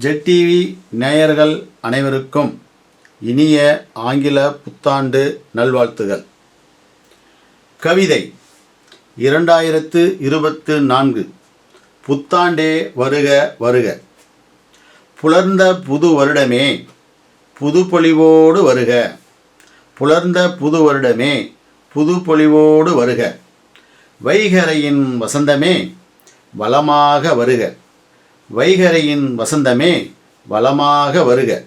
Jet TV நேயர்கள் அனைவருக்கும் இனிய ஆங்கில புத்தாண்டு நல்வாழ்த்துகள். கவிதை இரண்டாயிரத்து இருபத்து நான்கு. புத்தாண்டே வருக வருக. புலர்ந்த புது வருடமே புது பொலிவோடு வருக. புலர்ந்த புது வருடமே புது பொலிவோடு வருக. வைகரையின் வசந்தமே வளமாக வருக. வைகரையின் வசந்தமே வளமாக வருக.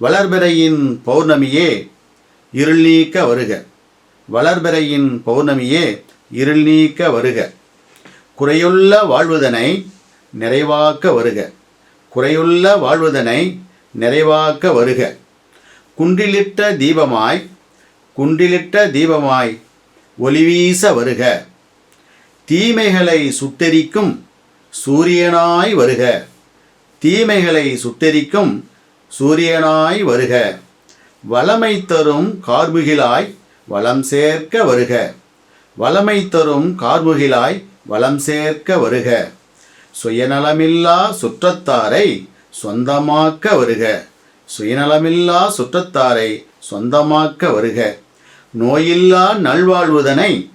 வளர்பிறையின் பௌர்ணமியே இருள் நீக்க வருக. வளர்பிறையின் பௌர்ணமியே இருள் நீக்க வருக. குறையுள்ள வாழ்வதனை நிறைவாக்க வருக. குறையுள்ள வாழ்வதனை நிறைவாக்க வருக. குன்றிலிட்ட தீபமாய் குன்றிலிட்ட தீபமாய் ஒளிவீச வருக. தீமைகளை சுட்டெரிக்கும் சூரியனாய் வருக. தீமைகளை சுட்டெரிக்கும் சூரியனாய் வருக. வளமை தரும் கார்முகிலாய் வளம் சேர்க்க வருக. வளமை தரும் கார்முகிலாய் வளம் சேர்க்க வருக. சுயநலமில்லா சுற்றத்தாரை சொந்தமாக்க வருக. சுயநலமில்லா சுற்றத்தாரை சொந்தமாக்க வருக. நோயில்லா நல்வாழ்வுதனை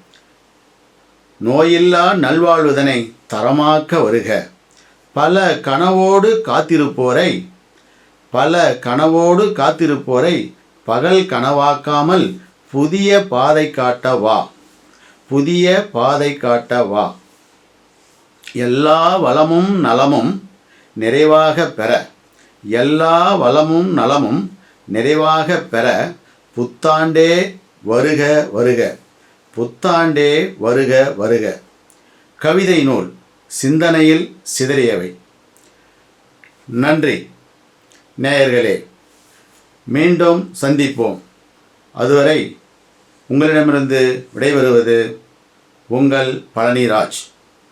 நோயில்லா நல்வாழ்வுதனை தரமாக்க வருக. பல கனவோடு காத்திருப்போரை பல கனவோடு காத்திருப்போரை பகல் கனவாக்காமல் புதிய பாதை காட்ட வா. புதிய பாதை காட்ட வா. எல்லா வளமும் நலமும் நிறைவாக பெற. எல்லா வளமும் நலமும் நிறைவாக பெற புத்தாண்டே வருக வருக. புத்தாண்டே வருக வருக. கவிதை நூல் சிந்தனையில் சிதறியவை. நன்றி. நேயர்களே மீண்டும் சந்திப்போம். அதுவரை உங்களிடமிருந்து விடைபெறுவது உங்கள் பழனிராஜ்.